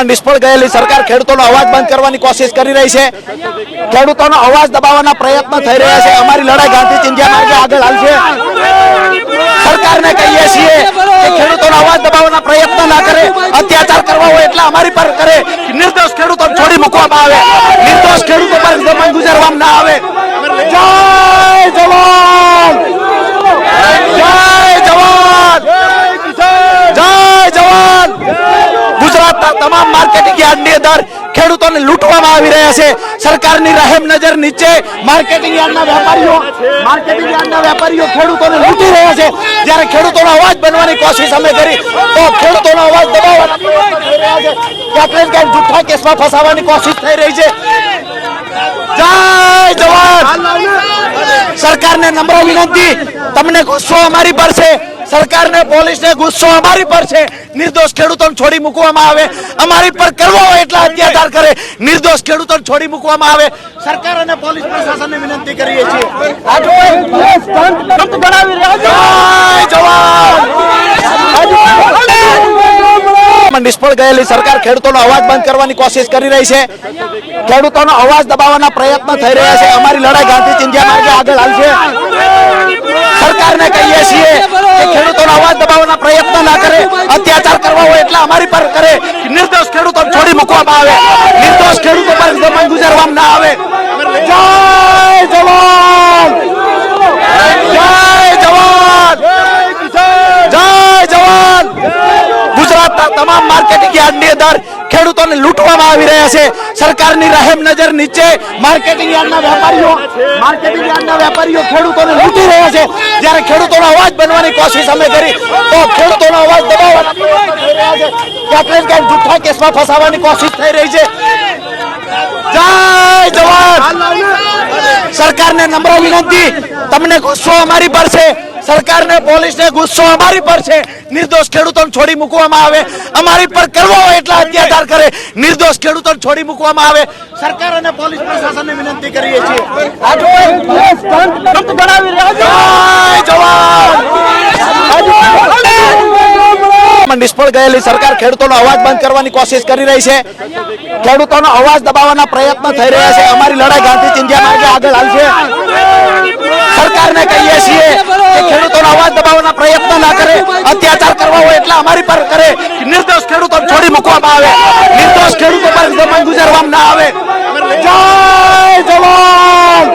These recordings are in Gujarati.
નિષ્ફળ ગયેલી સરકાર ખેડૂતોનો અવાજ બંધ કરવાની કોશિશ કરી રહી છે. ખેડૂતોનો અવાજ દબાવવાના પ્રયત્ન થઈ રહ્યા છે. અમારી લડાઈ ગાંધી ચિંધ્યા માર્ગે આગળ હાલશે. સરકારને કહીએ છીએ કે ખેડૂતોનો અવાજ દબાવવાના પ્રયત્ન ના કરે, અત્યાચાર કરવા હોય એટલે અમારી પર કરે. નિર્દોષ ખેડૂતો છોડી મૂકવામાં આવે. નિર્દોષ ખેડૂતો પર દમન ગુજારવામાં ના આવે જય જવાન જય જવાન જય જવાન ગુજરાતના તમામ માર્કેટિંગ યાર્ડની અંદર ખેડૂતોને લૂંટવામાં આવી રહ્યા છે. સરકારની રહેમ નજર નીચે માર્કેટિંગ યાર્ડના વેપારીઓ માર્કેટિંગ યાર્ડના વેપારીઓ ખેડૂતોને લૂંટી રહ્યા છે. જ્યારે ખેડૂતોનો અવાજ બનવાની કોશિશ અમે કરી, તો ખેડૂતોનો અવાજ દબાવવાના થઈ રહ્યા છે. જૂઠા કેસમાં ફસાવવાની કોશિશ થઈ રહી છે. જય જવાન! સરકારને નમ્ર વિનંતી, તમને ગુસ્સો અમારી પર છે. સરકારને પોલીસને ગુસ્સો અમારી પર છે. નિર્દોષ ખેડૂતોને છોડી મૂકવામાં આવે. અમારી પર કરવો હોય એટલા અત્યાચાર કરે. નિર્દોષ ખેડૂતોને છોડી મૂકવામાં આવે. સરકાર અને પોલીસ પ્રશાસનને વિનંતી કરીએ છીએ. નિષ્ફળ ગયેલી સરકાર ખેડૂતોનો અવાજ બંધ કરવાની કોશિશ કરી રહી છે. ખેડૂતોનો અવાજ દબાવવાના પ્રયત્ન થઈ રહ્યા છે. અમારી લડાઈ ગાંધી ચિંધ્યા માર્ગે આગળ હાલશે સરકારને કહીએ છીએ કે ખેડૂતોનો અવાજ દબાવવાના પ્રયત્ન ના કરે અત્યાચાર કરવા હોય એટલે અમારી પર કરે નિર્દોષ ખેડૂતો છોડી મૂકવામાં આવે નિર્દોષ ખેડૂતો પર દમન ગુજારવામાં ના આવે જય જવાન જય જવાન જય જવાન ગુજરાતના તમામ માર્કેટિંગ ને ફસાવવાની કોશિશ થઈ રહી છે. જય જવાન! સરકારને નમ્ર વિનંતી, તમને ગુસ્સો અમારી પર છે. સરકારને, પોલીસને ગુસ્સો અમારી પર છે. નિર્દોષ ખેડૂતોને છોડી મૂકવામાં આવે. અમારી પર કરવો હોય એટલા અત્યાચાર કરે. નિર્દોષ ખેડૂતોને છોડી મૂકવામાં આવે. સરકાર અને પોલીસ પ્રશાસનને વિનંતી કરીએ છીએ. નિષ્ફળ ગયેલી સરકાર ખેડૂતોનો અવાજ બંધ કરવાની કોશિશ કરી રહી છે. ખેડૂતોનો અવાજ દબાવવાના પ્રયત્ન થઈ રહ્યા છે. અમારી લડાઈ ગાંધી ચિંધ્યા આગળ હાલશે. સરકારને કહીએ છીએ ખેડૂતોનો અવાજ દબાવવાના પ્રયત્ન ના કરે, અત્યાચાર કરવા હોય એટલે અમારી પર કરે. નિર્દોષ ખેડૂતો છોડી મૂકવામાં આવે. નિર્દોષ ખેડૂતો પર દમન ગુજારવામાં ના આવે જય જવાન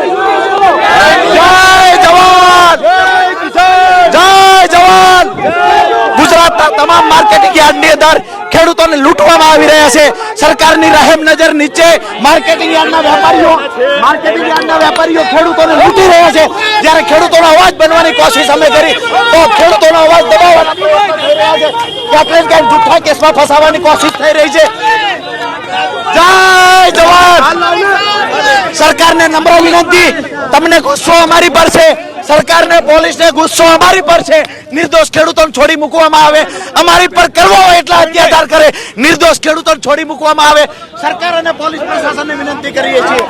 જય જવાન જય જવાન ગુજરાતના તમામ માર્કેટિંગ યાર્ડની અંદર ખેડૂતોને લૂંટવામાં આવી રહ્યા છે. સરકારની રહેમ નજર નીચે માર્કેટિંગ યાર્ડના વેપારીઓ માર્કેટિંગ યાર્ડના વેપારીઓ ખેડૂતોને લૂંટી રહ્યા છે. જ્યારે ખેડૂતોનો અવાજ બનવાની કોશિશ અમે કરી, તો ખેડૂતોનો અવાજ દબાવવાના પ્રયત્નો થઈ રહ્યા ક્યાંક ને ક્યાંક જૂઠા કેસમાં ફસાવવાની કોશિશ થઈ રહી છે. જય જવાન! સરકારને નમ્ર વિનંતી, તમને ગુસ્સો અમારી પર છે. સરકારને પોલીસને ગુસ્સો અમારી પર છે. નિર્દોષ ખેડૂતોને છોડી મૂકવામાં આવે. અમારી પર કરવો હોય એટલા અત્યાચાર કરે. નિર્દોષ ખેડૂતોને છોડી મૂકવામાં આવે. સરકાર અને પોલીસ પ્રશાસનને વિનંતી કરીએ છીએ.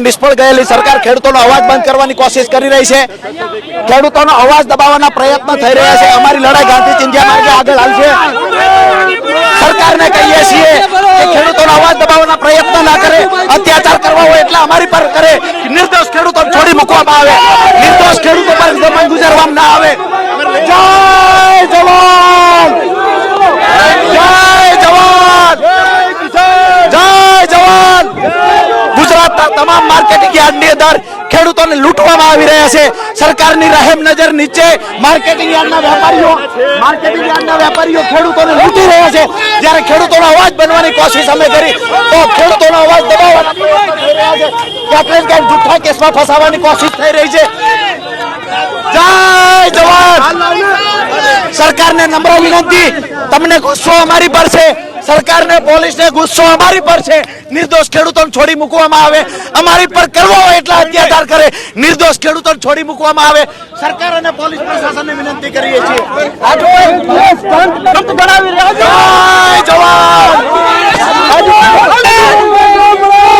નિષ્ફળ ગયેલી સરકાર ખેડૂતોનો અવાજ બંધ કરવાની કોશિશ કરી રહી છે. ખેડૂતોનો અવાજ દબાવવાના પ્રયત્ન થઈ રહ્યા છે. અમારી લડાઈ ગાંધી ચિંધ્યા માર્ગે આગળ હાલશે સરકારને કહીએ છીએ કે ખેડૂતોનો અવાજ દબાવવાના પ્રયત્ન ના કરે અત્યાચાર અમારી પર કરે. નિર્દોષ ખેડૂતો છોડી મૂકવામાં આવે. નિર્દોષ ખેડૂતો પર દમન ગુજારવામાં ના આવે જય જવાન જય જવાન જય જવાન ગુજરાતના તમામ માર્કેટિંગ યાર્ડની અંદર ખેડૂતોને લૂંટવામાં આવી રહ્યા છે. સરકારની રહેમ નજર નીચે. માર્કેટિંગ યાર્ડના વેપારીઓ, માર્કેટિંગ યાર્ડના વેપારીઓ ખેડૂતોને લૂંટી રહ્યા છે. જ્યારે ખેડૂતોનો અવાજ બનવાની કોશિશ અમે કરી, તો ખેડૂતોનો અવાજ દબાવવાના પ્રયત્ન થઈ રહ્યા છે. જૂઠા કેસમાં ફસાવવાની કોશિશ થઈ રહી છે? જય જવાન સરકારને નમ્ર વિનંતી, તમને ગુસ્સો અમારી પર છે. સરકારને પોલીસને ગુસ્સો અમારી પર છે. નિર્દોષ ખેડૂતોને છોડી મૂકવામાં આવે. અમારી પર કરવો હોય એટલા અત્યાચાર કરે. નિર્દોષ ખેડૂતોને છોડી મૂકવામાં આવે. સરકાર અને પોલીસ પ્રશાસનને વિનંતી કરીએ છીએ. આ